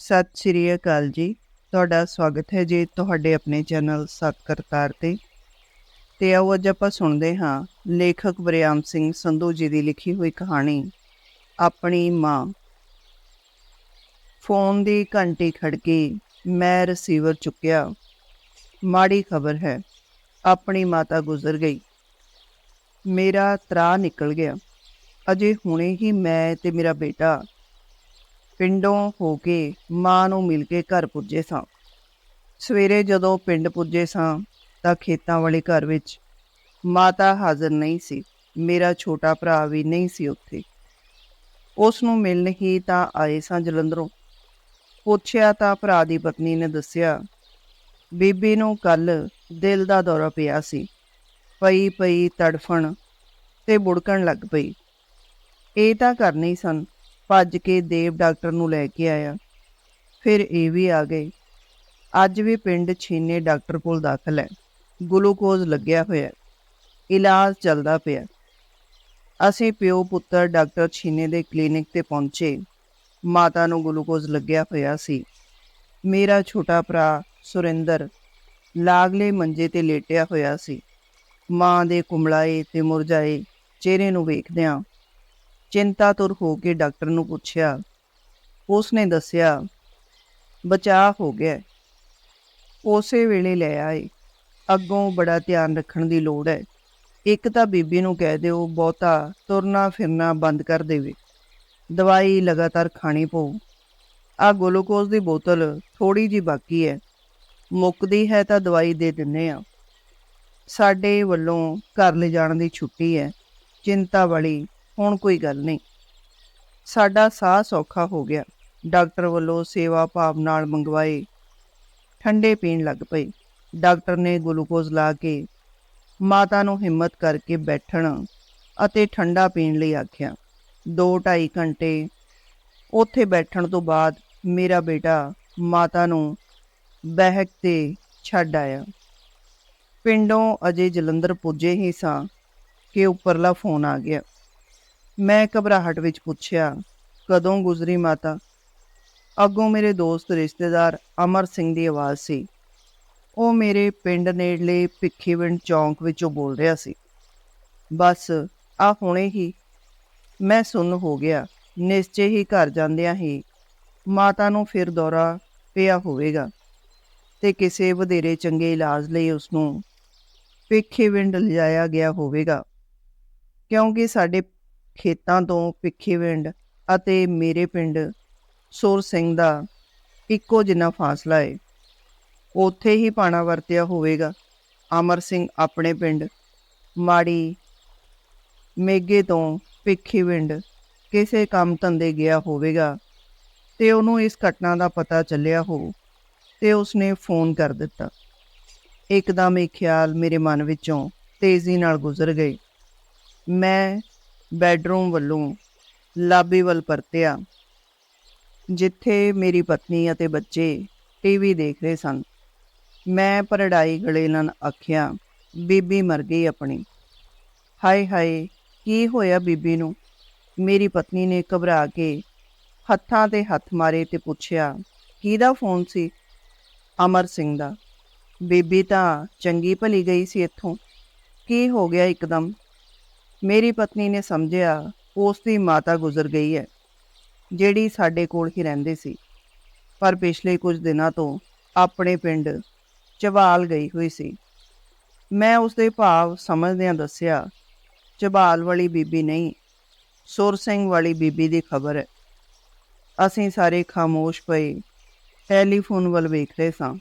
ਸਤਿ ਸ਼੍ਰੀ ਅਕਾਲ ਜੀ। ਤੁਹਾਡਾ ਸਵਾਗਤ ਹੈ ਜੀ ਤੁਹਾਡੇ ਆਪਣੇ ਚੈਨਲ ਸਤ ਕਰਤਾਰ ਤੇ। ਤੇ ਆਓ ਅੱਜ ਆਪਾਂ ਸੁਣਦੇ ਹਾਂ ਲੇਖਕ ਬਰਿਆਮ ਸਿੰਘ ਸੰਧੂ ਜੀ ਦੀ ਲਿਖੀ ਹੋਈ ਕਹਾਣੀ, ਆਪਣੀ ਮਾਂ। ਫੋਨ ਦੀ ਘੰਟੀ ਖੜਕੀ ਮੈਂ ਰਿਸੀਵਰ ਚੁੱਕਿਆ। ਮਾੜੀ ਖਬਰ ਹੈ, ਆਪਣੀ ਮਾਤਾ ਗੁਜ਼ਰ ਗਈ। ਮੇਰਾ ਤਰਾ ਨਿਕਲ ਗਿਆ। ਅਜੇ ਹੁਣੇ ਹੀ ਮੈਂ ਤੇ ਮੇਰਾ ਬੇਟਾ ਪਿੰਡੋਂ ਹੋ ਕੇ ਮਾਂ ਨੂੰ ਮਿਲ ਕੇ ਘਰ ਪੁੱਜੇ ਸਾਂ। ਸਵੇਰੇ ਜਦੋਂ ਪਿੰਡ ਪੁੱਜੇ ਸਾਂ ਤਾਂ ਖੇਤਾਂ ਵਾਲੇ ਘਰ ਵਿੱਚ ਮਾਤਾ ਹਾਜ਼ਰ ਨਹੀਂ ਸੀ, ਮੇਰਾ ਛੋਟਾ ਭਰਾ ਵੀ ਨਹੀਂ ਸੀ ਉੱਥੇ। ਉਸ ਨੂੰ ਮਿਲਣ ਹੀ ਤਾਂ ਆਏ ਸਾਂ ਜਲੰਧਰੋਂ। ਪੁੱਛਿਆ ਤਾਂ ਭਰਾ ਦੀ ਪਤਨੀ ਨੇ ਦੱਸਿਆ, ਬੀਬੀ ਨੂੰ ਕੱਲ ਦਿਲ ਦਾ ਦੌਰਾ ਪਿਆ ਸੀ। ਪਈ ਪਈ ਤੜਫਣ ਤੇ ਬੁੜਕਣ ਲੱਗ ਪਈ। ਇਹ ਤਾਂ ਕਰਨੀ ਸਨ ਭੱਜ ਕੇ ਦੇਵ ਡਾਕਟਰ ਨੂੰ ਲੈ ਕੇ ਆਇਆ। ਫਿਰ ਇਹ ਵੀ ਆ ਗਏ। ਅੱਜ ਵੀ ਪਿੰਡ ਛੀਨੇ ਡਾਕਟਰ ਕੋਲ ਦਾਖਲ ਹੈ। ਗਲੂਕੋਜ਼ ਲੱਗਿਆ ਹੋਇਆ ਇਲਾਜ ਚੱਲਦਾ ਪਿਆ ਅਸੀਂ ਪਿਓ ਪੁੱਤਰ ਡਾਕਟਰ ਛੀਨੇ ਦੇ ਕਲੀਨਿਕ ਤੇ ਪਹੁੰਚੇ। ਮਾਤਾ ਨੂੰ ਗਲੂਕੋਜ਼ ਲੱਗਿਆ ਹੋਇਆ ਸੀ। ਮੇਰਾ ਛੋਟਾ ਭਰਾ ਸੁਰਿੰਦਰ ਲਾਗਲੇ ਮੰਜੇ ਤੇ ਲੇਟਿਆ ਹੋਇਆ ਸੀ। ਮਾਂ ਦੇ ਕੁਮਲਾਏ ਤੇ ਮੁਰਝਾਏ ਚਿਹਰੇ ਨੂੰ ਵੇਖਦਿਆਂ ਚਿੰਤਾਤੁਰ ਹੋ ਕੇ ਡਾਕਟਰ ਨੂੰ ਪੁੱਛਿਆ। ਉਸ ਨੇ ਦੱਸਿਆ, ਬਚਾਅ ਹੋ ਗਿਆ ਉਸੇ ਵੇਲੇ ਲੈ ਆਏ। ਅੱਗੋਂ ਬੜਾ ਧਿਆਨ ਰੱਖਣ ਦੀ ਲੋੜ ਹੈ। ਇੱਕ ਤਾਂ ਬੀਬੀ ਨੂੰ ਕਹਿ ਦਿਓ, ਬਹੁਤਾ ਤੁਰਨਾ ਫਿਰਨਾ ਬੰਦ ਕਰ ਦੇਵੇ। ਦਵਾਈ ਲਗਾਤਾਰ ਖਾਣੀ ਪਊ। ਆ ਗਲੂਕੋਜ਼ ਦੀ ਬੋਤਲ ਥੋੜੀ ਜੀ ਬਾਕੀ ਹੈ। ਮੁੱਕਦੀ ਹੈ ਤਾਂ ਦਵਾਈ ਦੇ ਦਿੰਨੇ ਆ। ਸਾਡੇ ਵੱਲੋਂ ਘਰ ਲੈ ਜਾਣ ਦੀ ਛੁੱਟੀ ਹੈ। ਚਿੰਤਾ ਵਾਲੀ ਹੁਣ ਕੋਈ ਗੱਲ ਨਹੀਂ। ਸਾਡਾ ਸਾਹ ਸੌਖਾ ਹੋ ਗਿਆ। ਡਾਕਟਰ ਵੱਲੋਂ ਸੇਵਾ ਭਾਵ ਨਾਲ ਮੰਗਵਾਏ। ਠੰਡੇ ਪੀਣ ਲੱਗ ਪਏ। ਡਾਕਟਰ ਨੇ ਗਲੂਕੋਜ਼ ਲਾ ਕੇ ਮਾਤਾ ਨੂੰ ਹਿੰਮਤ ਕਰਕੇ ਬੈਠਣ ਅਤੇ ਠੰਡਾ ਪੀਣ ਲਈ ਆਖਿਆ। 2-2.5 ਘੰਟੇ ਉੱਥੇ ਬੈਠਣ ਤੋਂ ਬਾਅਦ ਮੇਰਾ ਬੇਟਾ ਮਾਤਾ ਨੂੰ ਬਹਿਕ ਤੇ ਛੱਡ ਆਇਆ। ਪਿੰਡੋਂ ਅਜੇ ਜਲੰਧਰ ਪੁੱਜੇ ਹੀ ਸਾਂ ਕਿ ਉੱਪਰਲਾ ਫੋਨ ਆ ਗਿਆ। ਮੈਂ ਘਬਰਾਹਟ ਵਿੱਚ ਪੁੱਛਿਆ, ਕਦੋਂ ਗੁਜ਼ਰੀ ਮਾਤਾ? ਅੱਗੋਂ ਮੇਰੇ ਦੋਸਤ ਰਿਸ਼ਤੇਦਾਰ ਅਮਰ ਸਿੰਘ ਦੀ ਆਵਾਜ਼ ਸੀ। ਉਹ ਮੇਰੇ ਪਿੰਡ ਨੇੜਲੇ ਭਿੱਖੀਵਿੰਡ ਚੌਂਕ ਵਿੱਚੋਂ ਬੋਲ ਰਿਹਾ ਸੀ। ਬਸ, ਆ ਹੁਣੇ ਹੀ। ਮੈਂ ਸੁੰਨ ਹੋ ਗਿਆ। ਨਿਸ਼ਚੇ ਹੀ ਘਰ ਜਾਂਦਿਆਂ ਹੀ ਮਾਤਾ ਨੂੰ ਫਿਰ ਦੌਰਾ ਪਿਆ ਹੋਵੇਗਾ ਤੇ ਕਿਸੇ ਵਧੇਰੇ ਚੰਗੇ ਇਲਾਜ ਲਈ ਉਸ ਨੂੰ ਭਿੱਖੀਵਿੰਡ ਲਿਜਾਇਆ ਗਿਆ ਹੋਵੇਗਾ। ਕਿਉਂਕਿ ਸਾਡੇ ਖੇਤਾਂ ਤੋਂ ਭਿੱਖੀਵਿੰਡ ਅਤੇ ਮੇਰੇ ਪਿੰਡ ਸੁਰ ਸਿੰਘ ਦਾ ਇੱਕੋ ਜਿੰਨਾ ਫਾਸਲਾ ਏ। ਉੱਥੇ ਹੀ ਪਾਣਾ ਵਰਤਿਆ ਹੋਵੇਗਾ। ਅਮਰ ਸਿੰਘ ਆਪਣੇ ਪਿੰਡ ਮਾੜੀ ਮੇਗੇ ਤੋਂ ਭਿੱਖੀਵਿੰਡ ਕਿਸੇ ਕੰਮ ਧੰਦੇ ਗਿਆ ਹੋਵੇਗਾ ਤੇ ਉਹਨੂੰ ਇਸ ਘਟਨਾ ਦਾ ਪਤਾ ਚੱਲਿਆ ਹੋ ਤੇ ਉਸਨੇ ਫੋਨ ਕਰ ਦਿੱਤਾ। ਇੱਕਦਮ ਇਹ ਖਿਆਲ ਮੇਰੇ ਮਨ ਵਿੱਚੋਂ ਤੇਜ਼ੀ ਨਾਲ ਗੁਜ਼ਰ ਗਏ। ਮੈਂ ਬੈਡਰੂਮ ਵੱਲੋਂ ਲਾਬੀ ਵੱਲ ਪਰਤਿਆ, ਜਿੱਥੇ ਮੇਰੀ ਪਤਨੀ ਅਤੇ ਬੱਚੇ ਟੀਵੀ ਦੇਖ ਰਹੇ ਸਨ। ਮੈਂ ਪਰੜਾਈ ਗਲੇ ਨਾਲ ਆਖਿਆ, ਬੀਬੀ ਮਰ ਗਈ ਆਪਣੀ। ਹਾਏ ਹਾਏ, ਕੀ ਹੋਇਆ ਬੀਬੀ ਨੂੰ? ਮੇਰੀ ਪਤਨੀ ਨੇ ਘਬਰਾ ਕੇ ਹੱਥਾਂ ਤੇ ਹੱਥ ਮਾਰੇ ਤੇ ਪੁੱਛਿਆ, ਕਿਹਦਾ ਫੋਨ ਸੀ? ਅਮਰ ਸਿੰਘ ਦਾ। ਬੀਬੀ ਤਾਂ ਚੰਗੀ ਭਲੀ ਗਈ ਸੀ ਇੱਥੋਂ। ਕੀ ਹੋ ਗਿਆ ਇੱਕਦਮ? ਮੇਰੀ ਪਤਨੀ ਨੇ ਸਮਝਿਆ, ਉਸ ਦੀ ਮਾਤਾ ਗੁਜ਼ਰ ਗਈ ਹੈ, ਜਿਹੜੀ ਸਾਡੇ ਕੋਲ ਹੀ ਰਹਿੰਦੇ ਸੀ। ਪਰ ਪਿਛਲੇ ਕੁਝ ਦਿਨਾਂ ਤੋਂ ਆਪਣੇ ਪਿੰਡ ਚਵਾਲ ਗਈ ਹੋਈ ਸੀ। ਮੈਂ ਉਸ ਦੇ ਭਾਵ ਸਮਝਦਿਆਂ ਦੱਸਿਆ, ਚਬਾਲ ਵਾਲੀ ਬੀਬੀ ਨਹੀਂ, ਸੁਰ ਸਿੰਘ ਵਾਲੀ ਬੀਬੀ ਦੀ ਖਬਰ ਹੈ। ਅਸੀਂ ਸਾਰੇ ਖਾਮੋਸ਼ ਪਏ, ਟੈਲੀਫੋਨ ਵੱਲ ਵੇਖ ਰਹੇ ਸਾਂ।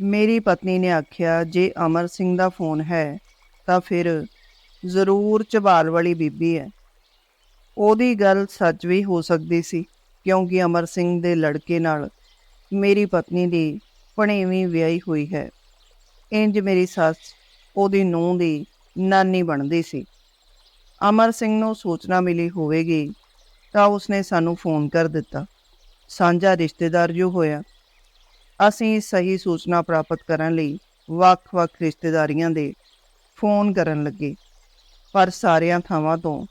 ਮੇਰੀ ਪਤਨੀ ਨੇ ਆਖਿਆ, ਜੇ ਅਮਰ ਸਿੰਘ ਦਾ ਫੋਨ ਹੈ, ਤਾਂ ਫਿਰ ਜ਼ਰੂਰ ਝਬਾਲ ਵਾਲੀ ਬੀਬੀ ਹੈ ਉਹਦੀ ਗੱਲ ਸੱਚ ਵੀ ਹੋ ਸਕਦੀ ਸੀ, ਕਿਉਂਕਿ ਅਮਰ ਸਿੰਘ ਦੇ ਲੜਕੇ ਨਾਲ ਮੇਰੀ ਪਤਨੀ ਦੀ ਭਣੇਵੀਂ ਵਿਆਹੀ ਹੋਈ ਹੈ। ਇੰਜ ਮੇਰੀ ਸੱਸ ਉਹਦੀ ਨੂੰਹ ਦੀ ਨਾਨੀ ਬਣਦੀ ਸੀ। ਅਮਰ ਸਿੰਘ ਨੂੰ ਸੂਚਨਾ ਮਿਲੀ ਹੋਵੇਗੀ, ਤਾਂ ਉਸਨੇ ਸਾਨੂੰ ਫੋਨ ਕਰ ਦਿੱਤਾ। ਸਾਂਝਾ ਰਿਸ਼ਤੇਦਾਰ ਜੋ ਹੋਇਆ, ਅਸੀਂ ਸਹੀ ਸੂਚਨਾ ਪ੍ਰਾਪਤ ਕਰਨ ਲਈ ਵੱਖ-ਵੱਖ ਰਿਸ਼ਤੇਦਾਰੀਆਂ ਦੇ ਫੋਨ ਕਰਨ ਲੱਗੇ। ਪਰ ਸਾਰਿਆਂ ਥਾਵਾਂ ਤੋਂ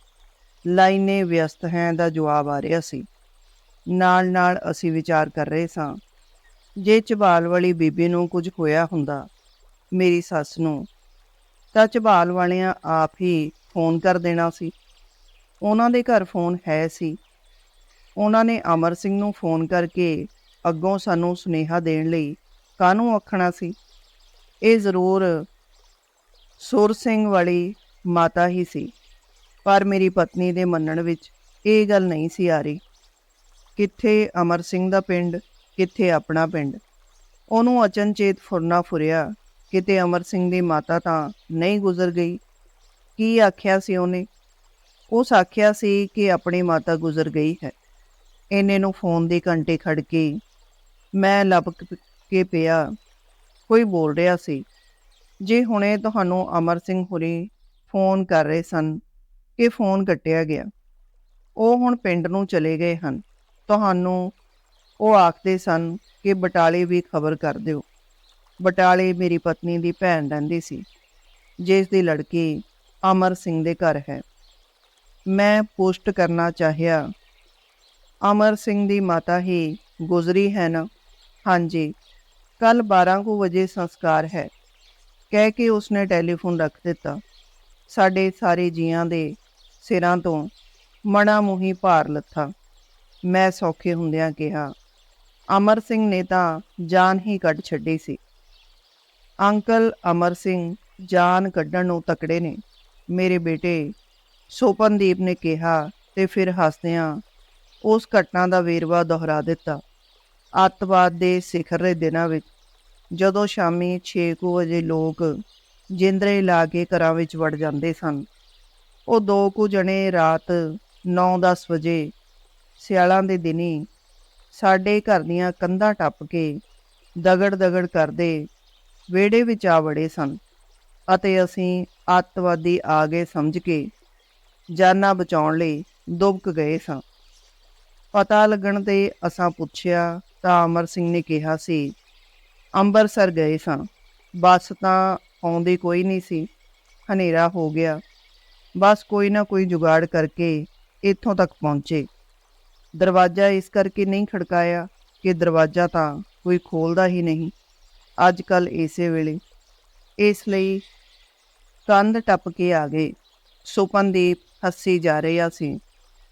ਲਾਈਨੇ ਵਿਅਸਤ ਹੈ ਦਾ ਜਵਾਬ ਆ ਰਿਹਾ ਸੀ। ਨਾਲ-ਨਾਲ ਅਸੀਂ ਵਿਚਾਰ ਕਰ ਰਹੇ ਸਾਂ, ਜੇ ਝਬਾਲ ਵਾਲੀ ਬੀਬੀ ਨੂੰ ਕੁਝ ਹੋਇਆ ਹੁੰਦਾ ਮੇਰੀ ਸੱਸ ਨੂੰ, ਤਾਂ ਝਬਾਲ ਵਾਲਿਆਂ ਆਪ ਹੀ ਫੋਨ ਕਰ ਦੇਣਾ ਸੀ। ਉਹਨਾਂ ਦੇ ਘਰ ਫੋਨ ਹੈ ਸੀ। ਉਹਨਾਂ ਨੇ ਅਮਰ ਸਿੰਘ ਨੂੰ ਫੋਨ ਕਰਕੇ ਅੱਗੋਂ ਸਾਨੂੰ ਸੁਨੇਹਾ ਦੇਣ ਲਈ ਕਾਹਨੂੰ ਆਖਣਾ ਸੀ? ਇਹ ਜ਼ਰੂਰ ਸੁਰ ਸਿੰਘ ਵਾਲੀ ਮਾਤਾ ਹੀ ਸੀ। ਪਰ ਮੇਰੀ ਪਤਨੀ ਦੇ ਮੰਨਣ ਵਿੱਚ ਇਹ ਗੱਲ ਨਹੀਂ ਸੀ ਆ ਰਹੀ। ਕਿੱਥੇ ਅਮਰ ਸਿੰਘ ਦਾ ਪਿੰਡ, ਕਿੱਥੇ ਆਪਣਾ ਪਿੰਡ। ਉਹਨੂੰ ਅਚਨਚੇਤ ਫੁਰਨਾ ਫੁਰਿਆ, ਕਿਤੇ ਅਮਰ ਸਿੰਘ ਦੀ ਮਾਤਾ ਤਾਂ ਨਹੀਂ ਗੁਜ਼ਰ ਗਈ। ਕੀ ਆਖਿਆ ਸੀ ਉਹਨੇ? ਉਸ ਆਖਿਆ ਸੀ ਕਿ ਆਪਣੀ ਮਾਤਾ ਗੁਜ਼ਰ ਗਈ ਹੈ। ਇਹਨੇ ਨੂੰ ਫੋਨ ਦੇ ਘੰਟੇ ਖੜ ਕੇ ਮੈਂ ਲਪਕ ਕੇ ਪਿਆ। ਕੋਈ ਬੋਲ ਰਿਹਾ ਸੀ, ਜੇ ਹੁਣੇ ਤੁਹਾਨੂੰ ਅਮਰ ਸਿੰਘ ਹੁਰੀ ਫੋਨ ਕਰ ਰਹੇ ਸਨ ਕਿ ਫੋਨ ਕੱਟਿਆ ਗਿਆ। ਉਹ ਹੁਣ ਪਿੰਡ ਨੂੰ ਚਲੇ ਗਏ ਹਨ। ਤੁਹਾਨੂੰ ਉਹ ਆਖਦੇ ਸਨ ਕਿ ਬਟਾਲੇ ਵੀ ਖਬਰ ਕਰ ਦਿਓ। ਬਟਾਲੇ ਮੇਰੀ ਪਤਨੀ ਦੀ ਭੈਣ ਰਹਿੰਦੀ ਸੀ, ਜਿਸ ਦੀ ਲੜਕੀ ਅਮਰ ਸਿੰਘ ਦੇ ਘਰ ਹੈ। ਮੈਂ ਪੋਸਟ ਕਰਨਾ ਚਾਹਿਆ, ਅਮਰ ਸਿੰਘ ਦੀ ਮਾਤਾ ਹੀ ਗੁਜ਼ਰੀ ਹੈ ਨਾ? ਹਾਂਜੀ ਕੱਲ 12 ਕੁ ਵਜੇ ਸੰਸਕਾਰ ਹੈ। ਕਹਿ ਕੇ ਉਸਨੇ ਟੈਲੀਫੋਨ ਰੱਖ ਦਿੱਤਾ। ਸਾਡੇ ਸਾਰੇ ਜੀਆਂ ਦੇ ਸਿਰਾਂ ਤੋਂ ਮਣਾ ਮੁਹੀ ਭਾਰ ਲੱਥਾ। ਮੈਂ ਸੌਖੇ ਹੁੰਦਿਆਂ ਕਿਹਾ, ਅਮਰ ਸਿੰਘ ਨੇ ਤਾਂ ਜਾਨ ਹੀ ਕੱਢ ਛੱਡੀ ਸੀ। ਅੰਕਲ ਅਮਰ ਸਿੰਘ ਜਾਨ ਕੱਢਣ ਨੂੰ ਤਕੜੇ ਨੇ। ਮੇਰੇ ਬੇਟੇ ਸੋਪਨਦੀਪ ਨੇ ਕਿਹਾ ਤੇ ਫਿਰ ਹੱਸਦਿਆਂ ਉਸ ਘਟਨਾ ਦਾ ਵੇਰਵਾ ਦੁਹਰਾ ਦਿੱਤਾ। ਅੱਤਵਾਦ ਦੇ ਸਿਖਰ ਦੇ ਦਿਨਾਂ ਵਿੱਚ ਜਦੋਂ ਸ਼ਾਮੀ 6 ਵਜੇ ਲੋਕ ਜਿੰਦਰੇ ਲਾ ਕੇ ਘਰਾਂ ਵਿੱਚ ਵੜ ਜਾਂਦੇ ਸਨ। ਉਹ ਦੋ ਕੁ ਜਣੇ ਰਾਤ 9-10 ਵਜੇ ਸਿਆਲਾਂ ਦੇ ਦਿਨੀ ਸਾਡੇ ਘਰ ਦੀਆਂ ਕੰਧਾਂ ਟੱਪ ਕੇ ਦਗੜ-ਦਗੜ ਕਰਦੇ ਵਿਹੜੇ ਵਿੱਚ ਆ ਵੜੇ ਸਨ ਅਤੇ ਅਸੀਂ ਅੱਤਵਾਦੀ ਆ ਗਏ ਸਮਝ ਕੇ ਜਾਨਾਂ ਬਚਾਉਣ ਲਈ ਦੁਬਕ ਗਏ ਸਾਂ। ਪਤਾ ਲੱਗਣ ਤੇ ਅਸਾਂ ਪੁੱਛਿਆ, ਤਾਂ ਅਮਰ ਸਿੰਘ ਨੇ ਕਿਹਾ ਸੀ ਅੰਮ੍ਰਿਤਸਰ ਗਏ ਸਾਂ, ਬੱਸ ਤਾਂ ਆਉਂਦੀ ਕੋਈ ਨਹੀਂ ਸੀ। ਹਨੇਰਾ ਹੋ ਗਿਆ। ਬਸ ਕੋਈ ਨਾ ਕੋਈ ਜੁਗਾੜ ਕਰਕੇ ਇੱਥੋਂ ਤੱਕ ਪਹੁੰਚੇ। ਦਰਵਾਜ਼ਾ ਇਸ ਕਰਕੇ ਨਹੀਂ ਖੜਕਾਇਆ ਕਿ ਦਰਵਾਜ਼ਾ ਤਾਂ ਕੋਈ ਖੋਲਦਾ ਹੀ ਨਹੀਂ। ਅੱਜ ਕੱਲ ਇਸੇ ਵੇਲੇ। ਇਸ ਲਈ ਕੰਧ ਟੱਪ ਕੇ ਆ ਗਏ। ਸੁਪਨਦੀਪ ਹੱਸੀ ਜਾ ਰਿਹਾ ਸੀ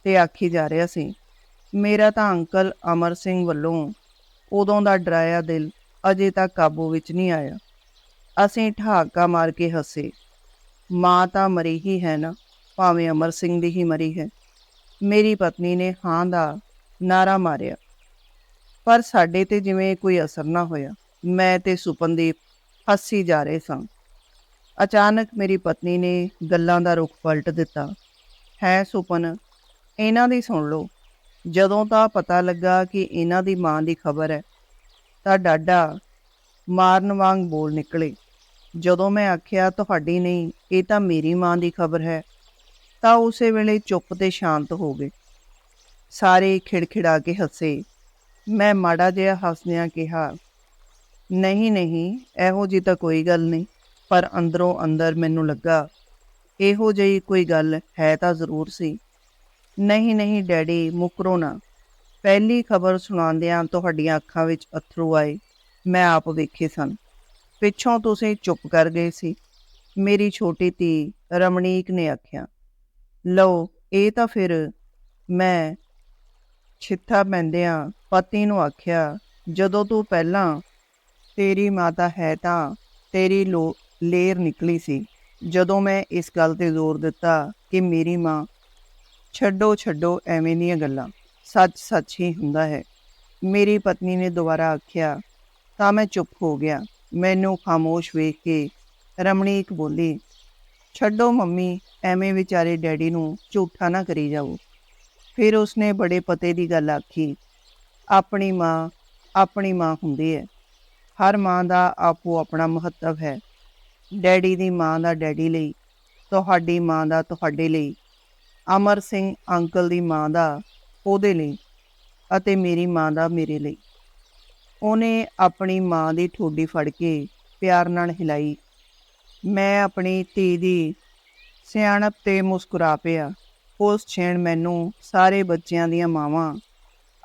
ਤੇ ਆਖੀ ਜਾ ਰਿਹਾ ਸੀ, ਮੇਰਾ ਤਾਂ ਅੰਕਲ ਅਮਰ ਸਿੰਘ ਵੱਲੋਂ ਉਦੋਂ ਦਾ ਡਰਾਇਆ ਦਿਲ ਅਜੇ ਤੱਕ ਕਾਬੂ ਵਿੱਚ ਨਹੀਂ ਆਇਆ। ਅਸੀਂ ਠਹਾਕਾ ਮਾਰ ਕੇ ਹੱਸੇ। ਮਾਂ ਤਾਂ ਮਰੀ ਹੀ ਹੈ ਨਾ, ਭਾਵੇਂ ਅਮਰ ਸਿੰਘ ਦੀ ਹੀ ਮਰੀ ਹੈ। ਮੇਰੀ ਪਤਨੀ ਨੇ ਹਾਂ ਦਾ ਨਾਰਾ ਮਾਰਿਆ। ਪਰ ਸਾਡੇ ਤੇ ਜਿਵੇਂ ਕੋਈ ਅਸਰ ਨਾ ਹੋਇਆ, ਮੈਂ ਤੇ ਸੁਪਨਦੀਪ ਹੱਸੀ ਜਾ ਰਹੇ ਸਾਂ। ਅਚਾਨਕ ਮੇਰੀ ਪਤਨੀ ਨੇ ਗੱਲਾਂ ਦਾ ਰੁਖ ਪਲਟ ਦਿੱਤਾ। ਹੈ ਸੁਪਨ, ਇਹਨਾਂ ਦੀ ਸੁਣ ਲਓ। ਜਦੋਂ ਤਾਂ ਪਤਾ ਲੱਗਾ ਕਿ ਇਹਨਾਂ ਦੀ ਮਾਂ ਦੀ ਖਬਰ ਹੈ, ਤਾਂ ਡਾਡਾ ਮਾਰਨ ਵਾਂਗ ਬੋਲ ਨਿਕਲੇ। ਜਦੋਂ ਮੈਂ ਆਖਿਆ, ਤੁਹਾਡੀ ਨਹੀਂ, ਇਹ ਤਾਂ ਮੇਰੀ ਮਾਂ ਦੀ ਖਬਰ ਹੈ, ਤਾਂ ਉਸੇ ਵੇਲੇ ਚੁੱਪ ਤੇ ਸ਼ਾਂਤ ਹੋ ਗਏ। ਸਾਰੇ ਖਿੜਖਿੜਾ ਕੇ ਹੱਸੇ। ਮੈਂ ਮਾੜਾ ਜਿਹਾ ਹੱਸਦਿਆਂ ਕਿਹਾ, ਨਹੀਂ ਨਹੀਂ, ਇਹੋ ਜੀ ਤਾਂ ਕੋਈ ਗੱਲ ਨਹੀਂ, ਪਰ ਅੰਦਰੋਂ ਅੰਦਰ ਮੈਨੂੰ ਲੱਗਾ, ਇਹੋ ਜਿਹੀ ਕੋਈ ਗੱਲ ਹੈ ਤਾਂ ਜ਼ਰੂਰ ਸੀ। ਨਹੀਂ ਨਹੀਂ, ਡੈਡੀ, ਮੁਕਰੋ ਨਾ। ਪਹਿਲੀ ਖਬਰ ਸੁਣਾਉਂਦਿਆਂ ਤੁਹਾਡੀਆਂ ਅੱਖਾਂ ਵਿੱਚ ਅਥਰੂ ਆਏ। ਮੈਂ ਆਪ ਵੇਖੇ ਸਨ। ਪਿੱਛੋਂ ਤੁਸੀਂ ਚੁੱਪ ਕਰ ਗਏ ਸੀ। ਮੇਰੀ ਛੋਟੀ ਧੀ ਰਮਣੀਕ ਨੇ ਆਖਿਆ, ਲਓ, ਇਹ ਤਾਂ ਫਿਰ ਮੈਂ ਛਿੱਥਾ ਪੈਂਦਿਆਂ ਪਤੀ ਨੂੰ ਆਖਿਆ, ਜਦੋਂ ਤੂੰ ਪਹਿਲਾਂ ਤੇਰੀ ਮਾਤਾ ਹੈ ਤਾਂ ਤੇਰੀ ਲੋ, ਲੇਰ ਨਿਕਲੀ ਸੀ। ਜਦੋਂ ਮੈਂ ਇਸ ਗੱਲ ਤੇ ਜ਼ੋਰ ਦਿੱਤਾ ਕਿ ਮੇਰੀ ਮਾਂ, ਛੱਡੋ ਛੱਡੋ, ਐਵੇਂ ਦੀਆਂ ਗੱਲਾਂ, ਸੱਚ ਸੱਚ ਹੀ ਹੁੰਦਾ ਹੈ। ਮੇਰੀ ਪਤਨੀ ਨੇ ਦੁਬਾਰਾ ਆਖਿਆ, ਤਾਂ ਮੈਂ ਚੁੱਪ ਹੋ ਗਿਆ। ਮੈਨੂੰ ਖਾਮੋਸ਼ ਵੇਖ ਕੇ ਰਮਣੀਕ ਬੋਲੀ, ਛੱਡੋ ਮੰਮੀ, ਐਵੇਂ ਵਿਚਾਰੇ ਡੈਡੀ ਨੂੰ ਝੂਠਾ ਨਾ ਕਰੀ ਜਾਓ। ਫਿਰ ਉਸਨੇ ਬੜੇ ਪਤੇ ਦੀ ਗੱਲ ਆਖੀ, ਆਪਣੀ ਮਾਂ ਆਪਣੀ ਮਾਂ ਹੁੰਦੀ ਹੈ। ਹਰ ਮਾਂ ਦਾ ਆਪੋ ਆਪਣਾ ਮਹੱਤਵ ਹੈ। ਡੈਡੀ ਦੀ ਮਾਂ ਦਾ ਡੈਡੀ ਲਈ, ਤੁਹਾਡੀ ਮਾਂ ਦਾ ਤੁਹਾਡੇ ਲਈ, ਅਮਰ ਸਿੰਘ ਅੰਕਲ ਦੀ ਮਾਂ ਦਾ ਉਹਦੇ ਲਈ ਅਤੇ ਮੇਰੀ ਮਾਂ ਦਾ ਮੇਰੇ ਲਈ। ਉਹਨੇ ਆਪਣੀ ਮਾਂ ਦੀ ਠੋਡੀ ਫੜ ਕੇ ਪਿਆਰ ਨਾਲ ਹਿਲਾਈ। ਮੈਂ ਆਪਣੀ ਧੀ ਦੀ ਸਿਆਣਪ ਤੇ ਮੁਸਕਰਾ ਪਿਆ। ਉਸ ਛੇਣ ਮੈਨੂੰ ਸਾਰੇ ਬੱਚਿਆਂ ਦੀਆਂ ਮਾਵਾਂ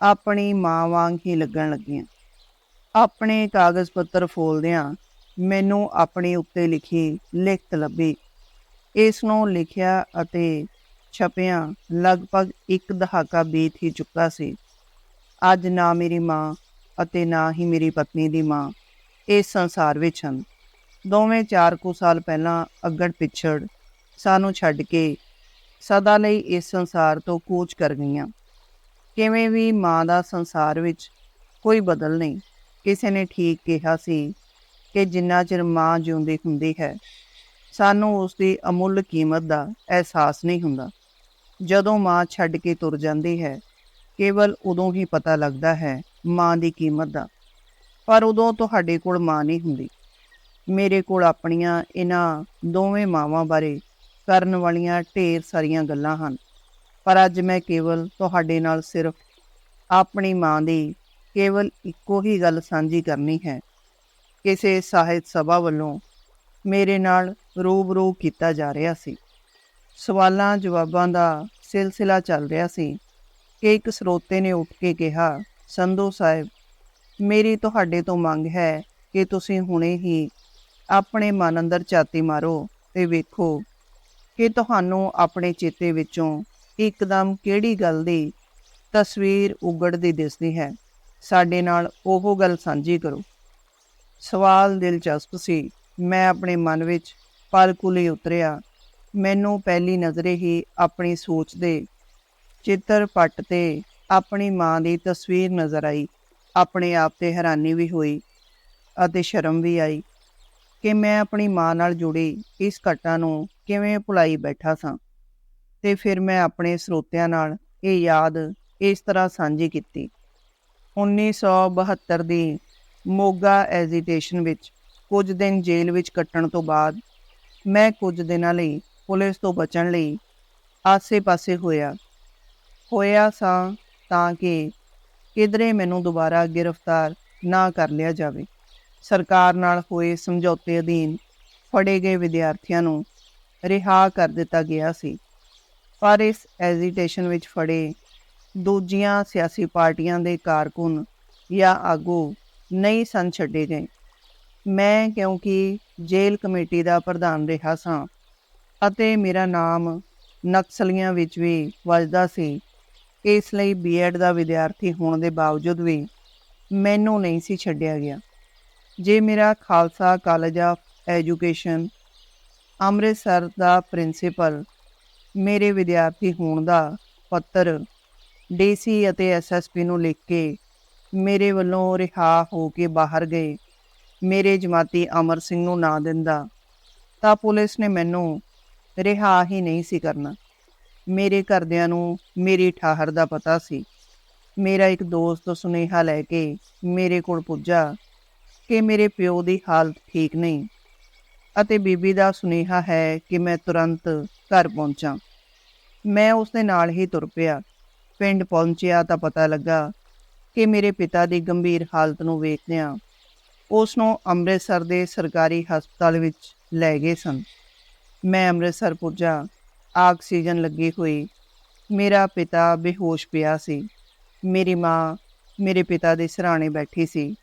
ਆਪਣੀ ਮਾਂ ਵਾਂਗ ਹੀ ਲੱਗਣ ਲੱਗੀਆਂ। ਆਪਣੇ ਕਾਗਜ਼ ਪੱਤਰ ਫੋਲਦਿਆਂ ਮੈਨੂੰ ਆਪਣੇ ਉੱਤੇ ਲਿਖੀ ਲਿਖਤ ਲੱਭੀ। ਇਸ ਨੂੰ ਲਿਖਿਆ ਅਤੇ ਛਪਿਆ ਲਗਭਗ ਇੱਕ ਦਹਾਕਾ ਬੀਤ ਹੀ ਚੁੱਕਾ ਸੀ। ਅੱਜ ਨਾ ਮੇਰੀ ਮਾਂ ਅਤੇ ਨਾ ਹੀ ਮੇਰੀ ਪਤਨੀ ਦੀ ਮਾਂ। ਇਸ ਸੰਸਾਰ ਵਿੱਚ ਹਨ। ਦੋਵੇਂ ਚਾਰ ਕੁ ਸਾਲ ਪਹਿਲਾਂ ਅੱਗੜ ਪਿਛੜ ਸਾਨੂੰ ਛੱਡ ਕੇ ਸਦਾ ਲਈ ਇਸ ਸੰਸਾਰ ਤੋਂ ਕੂਚ ਕਰ ਗਈਆਂ। ਕਿਵੇਂ ਵੀ ਮਾਂ ਦਾ ਸੰਸਾਰ ਵਿੱਚ ਕੋਈ ਬਦਲ ਨਹੀਂ, ਕਿਸੇ ਨੇ ਠੀਕ ਕਿਹਾ ਸੀ ਕਿ ਜਿੰਨਾ ਚਿਰ ਮਾਂ ਜਿਉਂਦੀ ਹੁੰਦੀ ਹੈ, ਸਾਨੂੰ ਉਸ ਦੀ ਅਮੁੱਲ ਕੀਮਤ ਦਾ ਅਹਿਸਾਸ ਨਹੀਂ ਹੁੰਦਾ। ਜਦੋਂ ਮਾਂ ਛੱਡ ਕੇ ਤੁਰ ਜਾਂਦੀ ਹੈ, ਕੇਵਲ ਉਦੋਂ ਹੀ ਪਤਾ ਲੱਗਦਾ ਹੈ ਮਾਂ ਦੀ ਕੀਮਤ ਦਾ। ਪਰ ਉਦੋਂ ਤੁਹਾਡੇ ਕੋਲ ਮਾਂ ਨਹੀਂ ਹੁੰਦੀ। ਮੇਰੇ ਕੋਲ ਆਪਣੀਆਂ ਇਹਨਾਂ ਦੋਵੇਂ ਮਾਵਾਂ ਬਾਰੇ ਕਰਨ ਵਾਲੀਆਂ ਢੇਰ ਸਾਰੀਆਂ ਗੱਲਾਂ ਹਨ। ਪਰ ਅੱਜ ਮੈਂ ਕੇਵਲ ਤੁਹਾਡੇ ਨਾਲ ਸਿਰਫ ਆਪਣੀ ਮਾਂ ਦੀ ਕੇਵਲ ਇੱਕੋ ਹੀ ਗੱਲ ਸਾਂਝੀ ਕਰਨੀ ਹੈ। ਕਿਸੇ ਸਾਹਿਤ ਸਭਾ ਵੱਲੋਂ ਮੇਰੇ ਨਾਲ ਰੂਬਰੂ ਕੀਤਾ ਜਾ ਰਿਹਾ ਸੀ। ਸਵਾਲਾਂ ਜਵਾਬਾਂ ਦਾ ਸਿਲਸਿਲਾ ਚੱਲ ਰਿਹਾ ਸੀ ਕਿ ਇੱਕ ਸਰੋਤੇ ਨੇ ਉੱਠ ਕੇ ਕਿਹਾ ਸੰਧੂ ਸਾਹਿਬ, ਮੇਰੀ ਤੁਹਾਡੇ ਤੋਂ ਮੰਗ ਹੈ ਕਿ ਤੁਸੀਂ ਹੁਣੇ ਹੀ ਆਪਣੇ ਮਨ ਅੰਦਰ ਝਾਤੀ ਮਾਰੋ ਤੇ ਵੇਖੋ ਕਿ ਤੁਹਾਨੂੰ ਆਪਣੇ ਚੇਤੇ ਵਿੱਚੋਂ ਇੱਕਦਮ ਕਿਹੜੀ ਗੱਲ ਦੀ ਤਸਵੀਰ ਉਗੜਦੀ ਦਿਸਦੀ ਹੈ। ਸਾਡੇ ਨਾਲ ਉਹ ਗੱਲ ਸਾਂਝੀ ਕਰੋ। ਸਵਾਲ ਦਿਲਚਸਪ ਸੀ। ਮੈਂ ਆਪਣੇ ਮਨ ਵਿੱਚ ਪਲਕੁਲੇ ਉਤਰਿਆ। ਮੈਨੂੰ ਪਹਿਲੀ ਨਜ਼ਰੇ ਹੀ ਆਪਣੀ ਸੋਚ ਦੇ ਚਿੱਤਰ ਪੱਟ ਤੇ ਆਪਣੀ ਮਾਂ ਦੀ ਤਸਵੀਰ ਨਜ਼ਰ ਆਈ। ਆਪਣੇ ਆਪ ਤੇ ਹੈਰਾਨੀ ਵੀ ਹੋਈ ਅਤੇ ਸ਼ਰਮ ਵੀ ਆਈ ਕਿ ਮੈਂ ਆਪਣੀ ਮਾਂ ਨਾਲ ਜੁੜੀ ਇਸ ਘਟਨਾ ਨੂੰ ਕਿਵੇਂ ਭੁਲਾਈ ਬੈਠਾ ਸਾਂ। ਤੇ ਫਿਰ ਮੈਂ ਆਪਣੇ ਸਰੋਤਿਆਂ ਨਾਲ ਇਹ ਯਾਦ ਇਸ ਤਰ੍ਹਾਂ ਸਾਂਝੀ ਕੀਤੀ। 1972 ਦੀ ਮੋਗਾ ਐਜੀਟੇਸ਼ਨ ਵਿੱਚ ਕੁਝ ਦਿਨ ਜੇਲ੍ਹ ਵਿੱਚ ਕੱਟਣ ਤੋਂ ਬਾਅਦ ਮੈਂ ਕੁਝ ਦਿਨਾਂ ਲਈ ਪੁਲਿਸ ਤੋਂ ਬਚਣ ਲਈ ਆਸੇ-ਪਾਸੇ ਹੋਇਆ। ਹੋਇਆ ਸਾਂ ਤਾਂ ਕਿ ਕਿਧਰੇ ਮੈਨੂੰ ਦੁਬਾਰਾ ਗ੍ਰਿਫਤਾਰ ਨਾ ਕਰ ਲਿਆ ਜਾਵੇ। ਸਰਕਾਰ ਨਾਲ ਹੋਏ ਸਮਝੌਤੇ ਅਧੀਨ ਫੜੇ ਗਏ ਵਿਦਿਆਰਥੀਆਂ ਨੂੰ ਰਿਹਾ ਕਰ ਦਿੱਤਾ ਗਿਆ ਸੀ। ਪਰ ਇਸ ਐਜੀਟੇਸ਼ਨ ਵਿੱਚ ਫੜੇ ਦੂਜੀਆਂ ਸਿਆਸੀ ਪਾਰਟੀਆਂ ਦੇ ਕਾਰਕੁਨ ਜਾਂ ਆਗੂ ਨਹੀਂ ਸਨ ਛੱਡੇ ਗਏ। ਮੈਂ ਕਿਉਂਕਿ ਜੇਲ੍ਹ ਕਮੇਟੀ ਦਾ ਪ੍ਰਧਾਨ ਰਿਹਾ ਸਾਂ ਅਤੇ ਮੇਰਾ ਨਾਮ ਨਕਸਲੀਆਂ ਵਿੱਚ ਵੀ ਵੱਜਦਾ ਸੀ। ਇਸ ਲਈ ਬੀਐਡ ਦਾ ਵਿਦਿਆਰਥੀ ਹੋਣ ਦੇ ਬਾਵਜੂਦ ਵੀ ਮੈਨੂੰ ਨਹੀਂ ਸੀ ਛੱਡਿਆ ਗਿਆ। ਜੇ ਮੇਰਾ Khalsa college of education Amritsar the principal ਮੇਰੇ ਵਿਦਿਆਰਥੀ ਹੋਣ ਦਾ ਪੱਤਰ ਡੀਸੀ ਅਤੇ ਐਸਐਸਪੀ ਨੂੰ ਲਿਖ ਕੇ ਮੇਰੇ ਵੱਲੋਂ ਰਿਹਾ ਹੋ ਕੇ ਬਾਹਰ ਗਏ, ਮੇਰੇ ਜਮਾਤੀ ਅਮਰ ਸਿੰਘ ਨੂੰ ਨਾ ਦਿੰਦਾ, ਤਾਂ ਪੁਲਿਸ ਨੇ ਮੈਨੂੰ ਰਿਹਾ ਹੀ ਨਹੀਂ ਸੀ ਕਰਨਾ। ਮੇਰੇ ਘਰਦਿਆਂ ਨੂੰ ਮੇਰੀ ਠਾਹਰ ਦਾ ਪਤਾ ਸੀ। ਮੇਰਾ ਇੱਕ ਦੋਸਤ ਸੁਨੇਹਾ ਲੈ ਕੇ ਮੇਰੇ ਕੋਲ ਪੁੱਜਾ ਕਿ ਮੇਰੇ ਪਿਓ ਦੀ ਹਾਲਤ ਠੀਕ ਨਹੀਂ ਅਤੇ ਬੀਬੀ ਦਾ ਸੁਨੇਹਾ ਹੈ ਕਿ ਮੈਂ ਤੁਰੰਤ ਘਰ ਪਹੁੰਚਾਂ। ਮੈਂ ਉਸ ਦੇ ਨਾਲ ਹੀ ਤੁਰ ਪਿਆ। ਪਿੰਡ ਪਹੁੰਚਿਆ ਤਾਂ ਪਤਾ ਲੱਗਾ ਕਿ ਮੇਰੇ ਪਿਤਾ ਦੀ ਗੰਭੀਰ ਹਾਲਤ ਨੂੰ ਵੇਖਦਿਆਂ ਉਸ ਨੂੰ ਅੰਮ੍ਰਿਤਸਰ ਦੇ ਸਰਕਾਰੀ ਹਸਪਤਾਲ ਵਿੱਚ ਲੈ ਗਏ ਸਨ। ਮੈਂ ਅੰਮ੍ਰਿਤਸਰ ਪੁੱਜਾ ਆਕਸੀਜਨ ਲੱਗੀ ਹੋਈ। ਮੇਰਾ ਪਿਤਾ ਬੇਹੋਸ਼ ਪਿਆ ਸੀ। ਮੇਰੀ ਮਾਂ ਮੇਰੇ ਪਿਤਾ ਦੇ ਸਿਰਹਾਣੇ ਬੈਠੀ ਸੀ।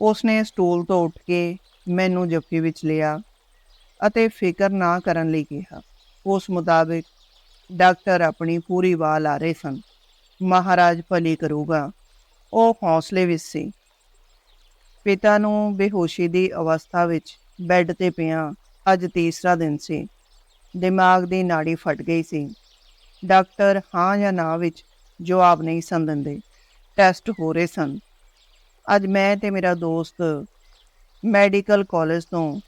ਉਸਨੇ ਸਟੂਲ ਤੋਂ ਉੱਠ ਕੇ ਮੈਨੂੰ ਜੱਫੀ ਵਿੱਚ ਲਿਆ ਅਤੇ ਫਿਕਰ ਨਾ ਕਰਨ ਲਈ ਕਿਹਾ। ਉਸ ਮੁਤਾਬਿਕ ਡਾਕਟਰ ਆਪਣੀ ਪੂਰੀ ਵਾਹ ਲਾ ਰਹੇ ਸਨ। ਮਹਾਰਾਜ ਭਲੀ ਕਰੂਗਾ। ਉਹ ਹੌਸਲੇ ਵਿੱਚ ਸੀ। ਪਿਤਾ ਨੂੰ ਬੇਹੋਸ਼ੀ ਦੀ ਅਵਸਥਾ ਵਿੱਚ ਬੈੱਡ ਤੇ ਪਿਆ ਅੱਜ ਤੀਸਰਾ ਦਿਨ ਸੀ। ਦਿਮਾਗ ਦੀ ਨਾੜੀ ਫਟ ਗਈ ਸੀ। ਡਾਕਟਰ ਹਾਂ ਜਾਂ ਨਾ ਵਿੱਚ ਜਵਾਬ ਨਹੀਂ ਸਨ ਦਿੰਦੇ। ਟੈਸਟ ਹੋ ਰਹੇ ਸਨ। ਅੱਜ ਮੈਂ ਤੇ ਮੇਰਾ ਦੋਸਤ ਮੈਡੀਕਲ ਕਾਲਜ ਤੋਂ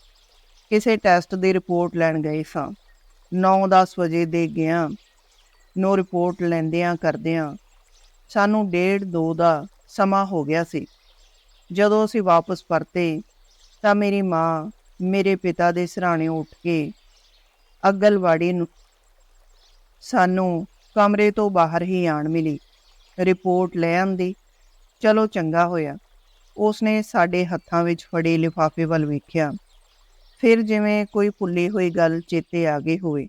ਕਿਸੇ ਟੈਸਟ ਦੀ ਰਿਪੋਰਟ ਲੈਣ ਗਏ ਸਾਂ। 9-10 ਵਜੇ ਦੇ ਗਿਆ ਨੋ ਰਿਪੋਰਟ ਲੈਂਦਿਆਂ ਕਰਦਿਆਂ ਸਾਨੂੰ 1.5 2 ਦਾ ਸਮਾਂ ਹੋ ਗਿਆ ਸੀ। ਜਦੋਂ ਅਸੀਂ ਵਾਪਸ ਪਰਤੇ ਤਾਂ ਮੇਰੀ ਮਾਂ ਮੇਰੇ ਪਿਤਾ ਦੇ ਸਿਰਹਾਣੇ ਉੱਠ ਕੇ ਅਗਲਵਾੜੀ ਨੂੰ। ਸਾਨੂੰ ਕਮਰੇ ਤੋਂ ਬਾਹਰ ਹੀ ਆਣ ਮਿਲੀ। ਰਿਪੋਰਟ ਲੈ ਆਂਦੀ, ਚਲੋ ਚੰਗਾ ਹੋਇਆ। ਉਸਨੇ ਸਾਡੇ ਹੱਥਾਂ ਵਿੱਚ ਫੜੇ ਲਿਫਾਫੇ ਵੱਲ ਵੇਖਿਆ। ਫਿਰ ਜਿਵੇਂ ਕੋਈ ਭੁੱਲੀ ਹੋਈ ਗੱਲ ਚੇਤੇ ਆ ਗਈ ਹੋਵੇ,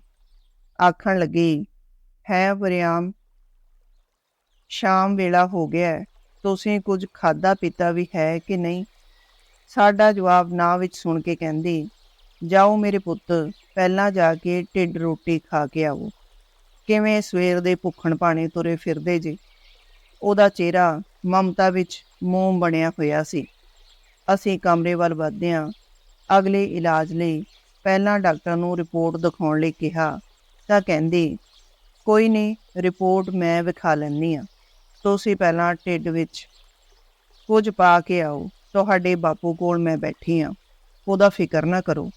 ਆਖਣ ਲੱਗੀ, ਹੈ ਵਰਿਆਮ, ਸ਼ਾਮ ਵੇਲਾ ਹੋ ਗਿਆ ਤੁਸੀਂ ਕੁਝ ਖਾਦਾ ਪੀਤਾ ਵੀ ਹੈ ਕਿ ਨਹੀਂ? ਸਾਡਾ ਜਵਾਬ ਨਾ ਵਿੱਚ ਸੁਣ ਕੇ ਕਹਿੰਦੀ ਜਾਓ ਮੇਰੇ ਪੁੱਤ, ਪਹਿਲਾਂ ਜਾ ਕੇ ਢਿੱਡ ਰੋਟੀ ਖਾ ਕੇ ਆਓ। ਕਿਵੇਂ ਸਵੇਰ ਦੇ ਭੁੱਖਣ ਪਾਣੇ ਤੁਰੇ ਫਿਰਦੇ ਜੇ। ਉਹਦਾ ਚਿਹਰਾ ਮਮਤਾ ਵਿੱਚ ਮੋਮ ਬਣਿਆ ਹੋਇਆ ਸੀ। ਅਸੀਂ ਕਮਰੇ ਵੱਲ ਵਧਦੇ ਹਾਂ। ਅਗਲੇ ਇਲਾਜ ਲਈ ਪਹਿਲਾਂ ਡਾਕਟਰ ਨੂੰ ਰਿਪੋਰਟ ਦਿਖਾਉਣ ਲਈ ਕਿਹਾ, ਤਾਂ ਕਹਿੰਦੀ, ਕੋਈ ਨਹੀਂ, ਰਿਪੋਰਟ ਮੈਂ ਵਿਖਾ ਲੈਂਦੀ ਆ ਤੁਸੀਂ ਪਹਿਲਾਂ ਢਿੱਡ ਵਿੱਚ ਕੁਝ ਪਾ ਕੇ ਆਓ। ਤੁਹਾਡੇ ਬਾਪੂ ਕੋਲ ਮੈਂ ਬੈਠੀ ਆ ਉਹਦਾ ਫਿਕਰ ਨਾ ਕਰੋ।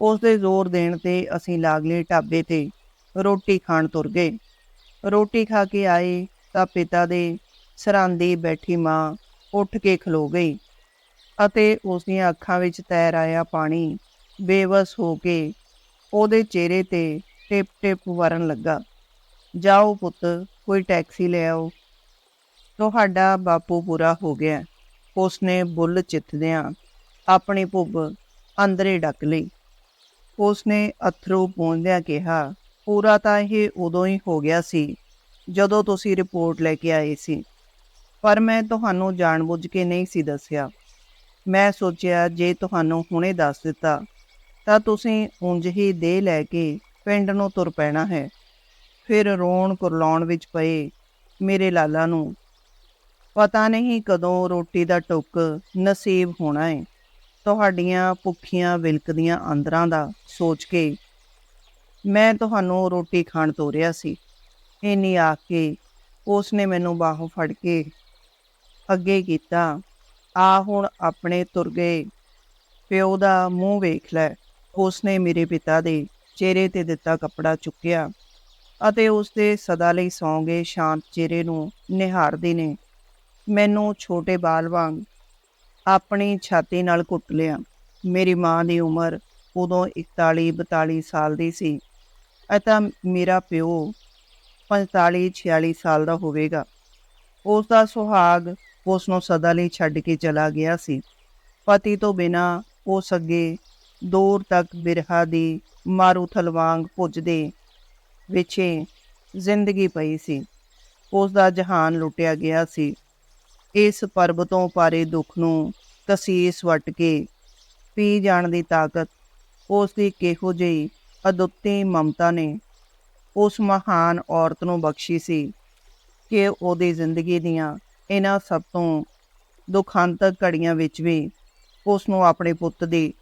ਉਸ ਦੇ ਜ਼ੋਰ ਦੇਣ ਤੇ ਅਸੀਂ ਲਾਗਲੇ ਢਾਬੇ ਤੇ ਰੋਟੀ ਖਾਣ ਤੁਰ ਗਏ। ਰੋਟੀ ਖਾ ਕੇ ਆਏ ਤਾਂ ਪਿਤਾ ਦੇ ਸਰਾਂਦੀ ਬੈਠੀ ਮਾਂ ਉੱਠ ਕੇ ਖਲੋ ਗਈ ਅਤੇ ਉਸ ਦੀਆਂ ਅੱਖਾਂ ਵਿੱਚ ਤੈਰ ਆਇਆ ਪਾਣੀ ਬੇਵਸ ਹੋ ਕੇ ਉਹਦੇ ਚਿਹਰੇ ਤੇ ਟਿਪ ਟਿਪ ਵਰਨ ਲੱਗਾ। ਜਾਓ ਪੁੱਤ, ਕੋਈ ਟੈਕਸੀ ਲੈ ਆਓ। ਤੁਹਾਡਾ ਬਾਪੂ ਪੂਰਾ ਹੋ ਗਿਆ। ਉਸਨੇ ਬੁੱਲ ਚਿੱਤਦਿਆਂ ਆਪਣੀ ਭੁੱਬ ਅੰਦਰੇ ਡੱਕ ਲਈ। ਉਸਨੇ ਅਥਰੂ ਪੂੰਝਦਿਆਂ ਕਿਹਾ, ਪੂਰਾ ਤਾਂ ਇਹ ਉਦੋਂ ਹੀ ਹੋ ਗਿਆ ਸੀ, ਜਦੋਂ ਤੁਸੀਂ ਰਿਪੋਰਟ ਲੈ ਕੇ ਆਏ ਸੀ। ਪਰ ਮੈਂ ਤੁਹਾਨੂੰ ਜਾਣਬੁੱਝ ਕੇ ਨਹੀਂ ਸੀ ਦੱਸਿਆ। ਮੈਂ ਸੋਚਿਆ, ਜੇ ਤੁਹਾਨੂੰ ਹੁਣੇ ਦੱਸ ਦਿੱਤਾ, ਤਾਂ ਤੁਸੀਂ ਉਂਝ ਹੀ ਦੇ ਲੈ ਕੇ ਪਿੰਡ ਨੂੰ ਤੁਰ ਪੈਣਾ ਹੈ। ਫਿਰ ਰੋਣ ਕੁਰਲਾਉਣ ਵਿੱਚ ਪਏ ਮੇਰੇ ਲਾਲਾ ਨੂੰ, ਪਤਾ ਨਹੀਂ ਕਦੋਂ ਰੋਟੀ ਦਾ ਟੁੱਕ ਨਸੀਬ ਹੋਣਾ ਹੈ ਤੁਹਾਡੀਆਂ ਭੁੱਖੀਆਂ ਵਿਲਕਦੀਆਂ ਅੰਦਰਾਂ ਦਾ ਸੋਚ ਕੇ ਮੈਂ ਤੁਹਾਨੂੰ ਰੋਟੀ ਖਾਣ ਤੋਰਿਆ ਸੀ। ਇੰਨੀ ਆਖ ਕੇ ਉਸ ਨੇ ਮੈਨੂੰ ਬਾਹੋਂ ਫੜ ਕੇ ਅੱਗੇ ਕੀਤਾ। ਆ ਹੁਣ ਆਪਣੇ ਤੁਰ ਗਏ ਪਿਓ ਦਾ ਮੂੰਹ ਵੇਖ ਲੈ। ਉਸ ਨੇ ਮੇਰੇ ਪਿਤਾ ਦੇ ਚਿਹਰੇ ਤੇ ਦਿੱਤਾ ਕੱਪੜਾ ਚੁੱਕਿਆ ਅਤੇ ਉਸ ਦੇ ਸਦਾ ਲਈ ਸੌਂ ਗਏ ਸ਼ਾਂਤ ਚਿਹਰੇ ਨੂੰ ਨਿਹਾਰਦੇ ਨੇ। ਮੈਨੂੰ ਛੋਟੇ ਬਾਲ ਵਾਂਗ ਆਪਣੀ ਛਾਤੀ ਨਾਲ ਕੁੱਟ ਲਿਆ। ਮੇਰੀ ਮਾਂ ਦੀ ਉਮਰ ਉਦੋਂ 41 42 ਸਾਲ ਦੀ ਸੀ। ਅਤੇ ਮੇਰਾ ਪਿਓ 45 46 ਸਾਲ ਦਾ ਹੋਵੇਗਾ। ਉਸ ਦਾ ਸੁਹਾਗ ਉਸ ਨੂੰ ਸਦਾ ਲਈ ਛੱਡ ਕੇ ਚਲਾ ਗਿਆ ਸੀ। ਪਤੀ ਤੋਂ ਬਿਨਾ ਉਸ ਅੱਗੇ ਦੂਰ ਤੱਕ ਬਿਰਹਾ ਦੀ ਮਾਰੂਥਲ ਵਾਂਗ ਪੁੱਜਦੇ ਵਿਛੇ ਜ਼ਿੰਦਗੀ ਪਈ ਸੀ। ਉਸ ਦਾ ਜਹਾਨ ਲੁੱਟਿਆ ਗਿਆ ਸੀ। ਇਸ ਪਰਬ ਤੋਂ ਪਾਰੇ ਦੁੱਖ ਨੂੰ ਕਸੀਸ ਵਟ ਕੇ ਪੀ ਜਾਣ ਦੀ ਤਾਕਤ, ਉਸ ਦੀ ਕਿਹੋ ਜਿਹੀ ਅਦੁੱਤੀ ਮਮਤਾ ਨੇ ਉਸ ਮਹਾਨ ਔਰਤ ਨੂੰ ਬਖਸ਼ੀ ਸੀ ਕਿ ਉਹਦੀ ਜ਼ਿੰਦਗੀ ਦੀਆਂ ਇਹਨਾਂ ਸਭ ਤੋਂ ਦੁਖਾਂਤਕ ਘੜੀਆਂ ਵਿੱਚ ਵੀ ਉਸ ਨੂੰ ਆਪਣੇ ਪੁੱਤ ਦੀ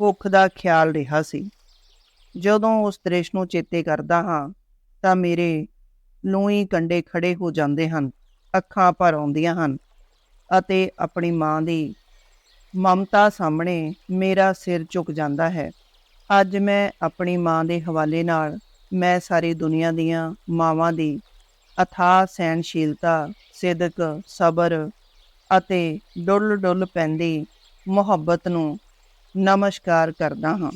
ਭੁੱਖ ਦਾ ਖਿਆਲ ਰਿਹਾ ਸੀ। ਜਦੋਂ ਉਸ ਦ੍ਰਿਸ਼ ਨੂੰ ਚੇਤੇ ਕਰਦਾ ਹਾਂ ਤਾਂ ਮੇਰੇ ਲੂਈ ਕੰਡੇ ਖੜੇ ਹੋ ਜਾਂਦੇ ਹਨ। ਅੱਖਾਂ ਭਰ ਆਉਂਦੀਆਂ ਹਨ ਅਤੇ ਆਪਣੀ ਮਾਂ ਦੀ ਮਮਤਾ ਸਾਹਮਣੇ ਮੇਰਾ ਸਿਰ ਝੁਕ ਜਾਂਦਾ ਹੈ। ਅੱਜ ਮੈਂ ਆਪਣੀ ਮਾਂ ਦੇ ਹਵਾਲੇ ਨਾਲ ਮੈਂ ਸਾਰੀ ਦੁਨੀਆ ਦੀਆਂ ਮਾਵਾਂ ਦੀ ਅਥਾਹ ਸਹਿਨਸ਼ੀਲਤਾ ਸਿਦਕ, ਸਬਰ ਅਤੇ ਡੁੱਲ ਡੁੱਲ ਪੈਂਦੀ ਮੁਹੱਬਤ ਨੂੰ ਨਮਸਕਾਰ ਕਰਦਾ ਹਾਂ।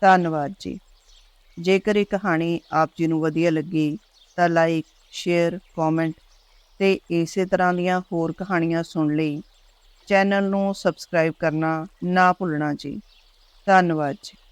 ਧੰਨਵਾਦ ਜੀ। ਜੇਕਰ ਇਹ ਕਹਾਣੀ ਆਪ ਜੀ ਨੂੰ ਵਧੀਆ ਲੱਗੀ ਤਾਂ ਲਾਈਕ ਸ਼ੇਅਰ ਕਮੈਂਟ ਤੇ ਇਸੇ ਤਰ੍ਹਾਂ ਦੀਆਂ ਹੋਰ ਕਹਾਣੀਆਂ ਸੁਣ ਲਈ। ਚੈਨਲ ਨੂੰ ਸਬਸਕ੍ਰਾਈਬ ਕਰਨਾ ਨਾ ਭੁੱਲਣਾ ਜੀ। ਧੰਨਵਾਦ ਜੀ।